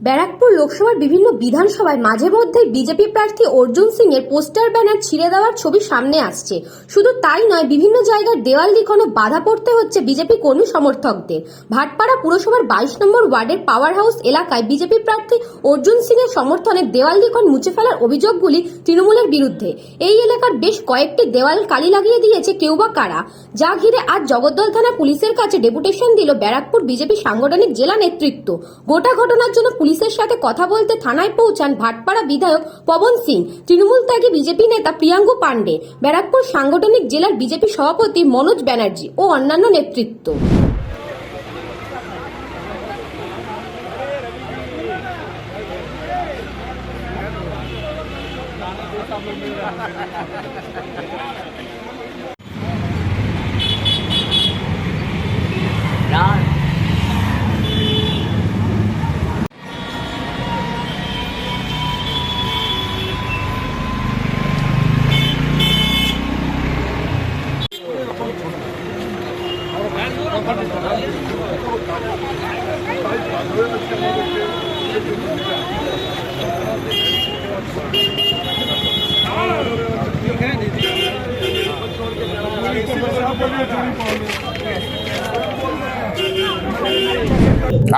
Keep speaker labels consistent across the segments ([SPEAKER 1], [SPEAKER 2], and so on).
[SPEAKER 1] ব্যারাকপুর লোকসভার বিভিন্ন বিধানসভায় মাঝে মধ্যেই বিজেপি প্রার্থী অর্জুন সিং এর পোস্টার ব্যানার ছিঁড়ে দেওয়ার ছবি সামনে আসছে। শুধু তাই নয়, বিভিন্ন জায়গার দেওয়াল লিখনে বাধা পড়তে হচ্ছে বিজেপি কর্মী সমর্থকদের। ভাটপাড়া পুরসভার বাইশ নম্বর ওয়ার্ডের পাওয়ার হাউস এলাকায় বিজেপি প্রার্থী অর্জুন সিং এর সমর্থনে দেওয়াল লিখন মুছে ফেলার অভিযোগগুলি তৃণমূলের বিরুদ্ধে। এই এলাকার বেশ কয়েকটি দেওয়াল কালি লাগিয়ে দিয়েছে কেউ বা কারা। যা ঘিরে আজ জগদ্দল থানা পুলিশের কাছে ডেপুটেশন দিল ব্যারাকপুর বিজেপি সাংগঠনিক জেলা নেতৃত্ব। গোটা ঘটনার জন্য পুলিশের সাথে কথা বলতে থানায় পৌঁছান ভাটপাড়া বিধায়ক পবন সিং। তৃণমূল ত্যাগী বিজেপি নেতা প্রিয়াঙ্কু পাণ্ডে, ব্যারাকপুর সাংগঠনিক জেলার বিজেপি সভাপতি মনোজ ব্যানার্জি ও অন্যান্য নেতৃত্ব।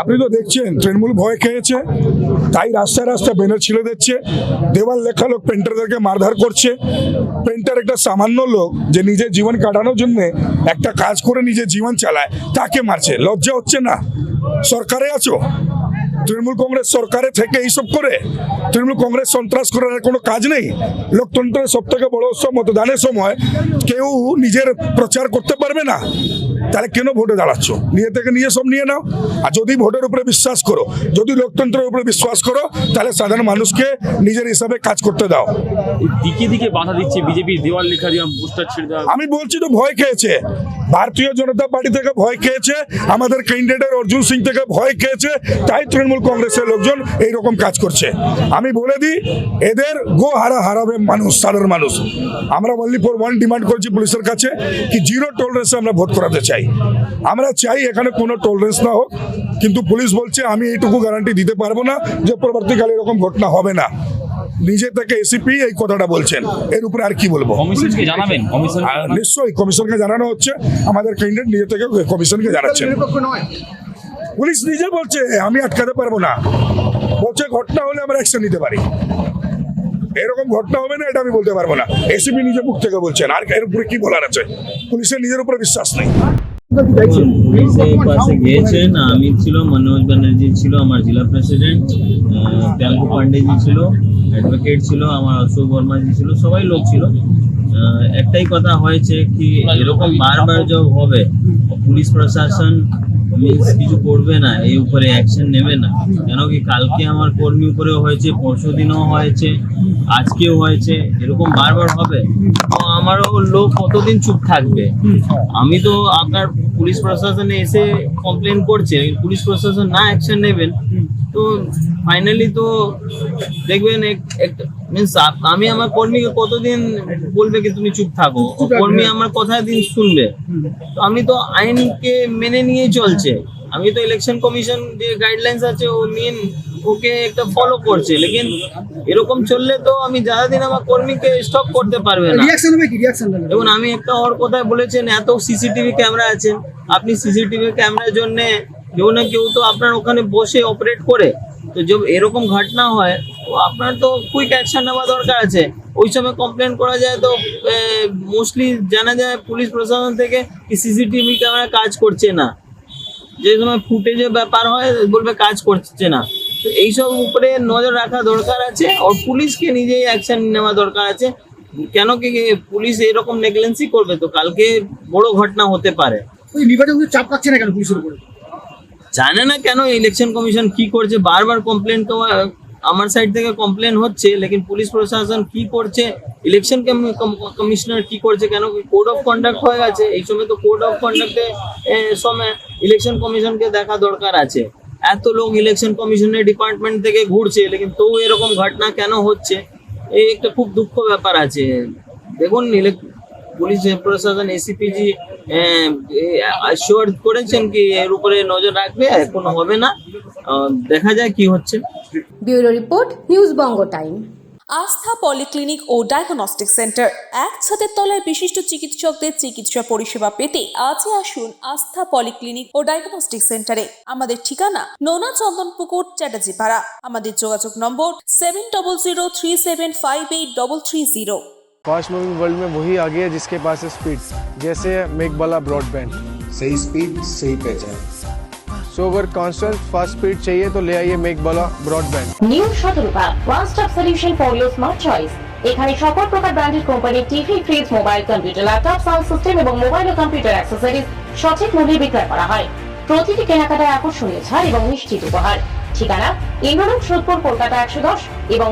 [SPEAKER 2] আপনি তো দেখছেন, তৃণমূল ভয় খেয়েছে, তাই রাস্তায় রাস্তায় ব্যানার ছিঁড়ে দিচ্ছে, দেওয়াল লেখা লোক পেন্টারদেরকে মারধার করছে। পেন্টার একটা সামান্য লোক যে নিজের জীবন কাটানোর জন্য একটা কাজ করে নিজের জীবন চালায়, তাকে মারছে। লজ্জা হচ্ছে না? সরকারে আছো? তৃণমূল কংগ্রেস সরকারে থেকে এইসব করে তৃণমূল কংগ্রেস সন্ত্রাস করার কোনো কাজ নেই। লোকতন্ত্রের সব থেকে বড় উৎসব মতদানের সময় কেউ নিজের প্রচার করতে পারবে না। তাহলে কেন ভোটে দাঁড়াচ্ছ? নিজে থেকে নিয়ে সব নিয়ে নাও। আর যদি ভোটের উপরে বিশ্বাস করো যদি লোকতন্ত্রের উপরে বিশ্বাস করো তাহলে সাধারণ মানুষকে নিজের হিসাবে কাজ করতে দাও।
[SPEAKER 3] দিকে দিকে বাধা দিচ্ছে বিজেপি দেওয়াল লেখা দিয়ে পোস্টার ছেড়ে দেওয়া।
[SPEAKER 2] আমি বলছি তো ভয় খেয়েছে। ভারতীয় জনতা পার্টি থেকে ভয় খেয়েছে, আমাদের ক্যান্ডিডেট অর্জুন সিং থেকে ভয় খেয়েছে, তাই তৃণমূল কংগ্রেসের লোকজন এইরকম কাজ করছে। আমি বলে দিই, এদের গো হারা হারাবে মানুষ, সাধারণ মানুষ। আমরা অনলি ওয়ান ডিমান্ড করছি পুলিশের কাছে, কি জিরো টলারেন্সে আমরা ভোট করাতে চাই। আমরা চাই এখানে কোনো টলারেন্স না হোক, কিন্তু পুলিশ বলছে, আমি এইটুকু গ্যারান্টি দিতে পারব না যে পরবর্তীকালে এরকম ঘটনা হবে না। নিজে থেকে এসিপি এই কথাটা বলছেন। এর উপরে আর কি বলব? নিশ্চয়ই কমিশনকে জানানো হচ্ছে। আমাদের ক্যান্ডিডেট নিজে থেকে কমিশনকে জানাচ্ছেন। পুলিশ নিজে বলছে আমি আটকাতে পারব না। বলছে ঘটনা হলে আমরা অ্যাকশন নিতে পারি। এরকম ঘটনা হবে না এটা আমি বলতে পারব না। এসিপি নিজে মুখ থেকে বলছেন। আর এর উপরে কি বলার আছে? পুলিশের নিজের উপরে বিশ্বাস নেই।
[SPEAKER 4] পাশে গিয়েছেন আমি ছিল মনোজ ব্যানার্জি ছিল আমার জেলা প্রেসিডেন্ট প্রিয়াঙ্কু পান্ডেজি ছিল। অ্যাডভোকেট ছিল, আমার অশোক বর্মাজি ছিল, সবাই লোক ছিল। একটাই কথা হয়েছে কি, এরকম বারবার যখন হবে, পুলিশ প্রশাসন মিন্স কিছু করবে না, এই উপরে অ্যাকশন নেবে না। কেন কি, কালকে আমার কর্মী উপরেও হয়েছে, পরশু দিনও হয়েছে, আজকেও হয়েছে, এরকম বারবার হবে। তো আমারও লোক কতদিন চুপ থাকবে? আমি তো আপনার পুলিশ প্রশাসনে এসে কমপ্লেন করছে, পুলিশ প্রশাসন না অ্যাকশন নেবেন তো ফাইনালি তো দেখবেন মিনস আমি আমার কর্মীকে কতদিন বলবে কি তুমি চুপ থাকো? কর্মী আমার কথা দিন শুনবে। তো আমি তো আইনকে মেনে নিয়ে চলছে। আমি তো ইলেকশন কমিশন যে গাইডলাইন্স আছে ও মেন ওকে একটা ফলো করছে। লেকিন এরকম চললে তো আমি যারা দিন আমার কর্মীকে স্টপ করতে পারবে না।
[SPEAKER 5] রিয়াকশন হবে কি? রিয়াকশন
[SPEAKER 4] দেখুন আমি একটা ওর কথায় বলেছেন এত সিসিটিভি ক্যামেরা আছে। আপনি সিসিটিভি ক্যামেরার জন্য কেউ না কেউ তো আপনার ওখানে বসে অপারেট করে। তো যে এরকম ঘটনা হয়, তো আপনার তো কুইক অ্যাকশন নেওয়া দরকার আছে। ওই সময় কমপ্লেন করা যায় তো মোস্টলি জানা যায় পুলিশ প্রশাসন থেকে কি সিসিটিভি ক্যামেরা কাজ করছে না। যে সময় ফুটেজে ব্যাপার হয়, বলবে কাজ করছে না। তো এইসব উপরে নজর রাখা দরকার আছে, আর পুলিশকে নিজেই অ্যাকশন নেওয়া দরকার আছে। কেন কি পুলিশ এরকম নেগলেন্সি করবে? তো কালকে বড় ঘটনা হতে পারে।
[SPEAKER 5] ওই নির্বাচন চাপ পাচ্ছে না কেন পুলিশের উপরে?
[SPEAKER 4] জানে না কেন ইলেকশন কমিশন কি করছে, বারবার কমপ্লেন তো আমার সাইড থেকে কমপ্লেন হচ্ছে, লেকিন পুলিশ প্রশাসন কি করছে ইলেকশন কমিশনার কি করছে, কেন কোড অফ কন্ডাক্ট হয়ে গেছে, এই সময় তো কোড অফ কন্ডাক্টে সময় ইলেকশন কমিশনকে দেখা দরকার আছে। এত লোক ইলেকশন কমিশনের ডিপার্টমেন্ট থেকে ঘুরছে, লেকিন তো এরকম ঘটনা কেন হচ্ছে? এই একটা খুব দুঃখ ব্যাপার আছে। দেখুন পুলিশ প্রশাসন এসিপি জি শিওর করেছেন কি এর উপরে নজর রাখবে? এখন হবে না। দেখা যায় কি হচ্ছে।
[SPEAKER 1] Bureau report, news Banga time.
[SPEAKER 6] Astha polyclinic ও ডায়াগনস্টিক সেন্টার এক ছাদের তলায় বিশিষ্ট চিকিৎসকদের চিকিৎসা পরিষেবা পেতে আজই আসুন আস্থা পলিক্লিনিক ও ডায়াগনস্টিক সেন্টারে। আমাদের ঠিকানা, নোনা চন্দন চন্দনপুকুর চ্যাটার্জিপাড়া আমাদের যোগাযোগ নম্বর seven double zero three seven five eight double three zero
[SPEAKER 7] fast moving world में वही आगे है जिसके पास है स्पीड जैसे मेक वाला ब्रॉडबैंड
[SPEAKER 8] सही स्पीड सही पहचान
[SPEAKER 7] सो अगर कांस्टेंट फास्ट स्पीड चाहिए तो ले आइए मेक वाला broadband
[SPEAKER 9] new Shatarupa one stop solution for your smart choice এখানে সকল প্রকার ব্র্যান্ডেড কোম্পানির TV fridge mobile computer laptop sound system এবং মোবাইল ও কম্পিউটার অ্যাক্সেসরিজ সঠিক মূল্যে বিক্রয় করা হয় প্রতিটি কেনাকাটায় আকর্ষণীয় ছাড় এবং নিশ্চিত উপহার ঠিকানা ইন্দ্রনক সোদপুর কলকাতা একশো দশ এবং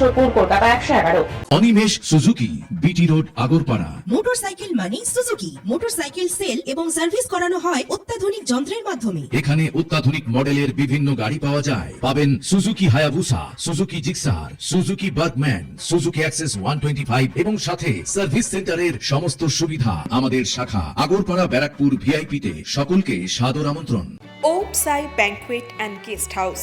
[SPEAKER 9] সোদপুর কলকাতা একশো এগারো।
[SPEAKER 10] Animesh Suzuki BT road Agarpara.
[SPEAKER 11] Motorcycle মানে সুজুকি। মোটরসাইকেল সেল এবং সার্ভিস করানো হয় অত্যাধুনিক যন্ত্রের মাধ্যমে।
[SPEAKER 10] এখানে অত্যাধুনিক মডেলের বিভিন্ন গাড়ি পাওয়া যায়। পাবেন Suzuki Hayabusa Suzuki Gixxer Suzuki Burgman Suzuki Access one twenty five এবং সাথে সার্ভিস সেন্টারের সমস্ত সুবিধা আমাদের শাখা আগরপাড়া ব্যারাকপুর ভিআইপি তে। সকলকে সাদর আমন্ত্রণ।
[SPEAKER 6] ওম সাই ব্যাংকুয়েট অ্যান্ড গেস্ট হাউস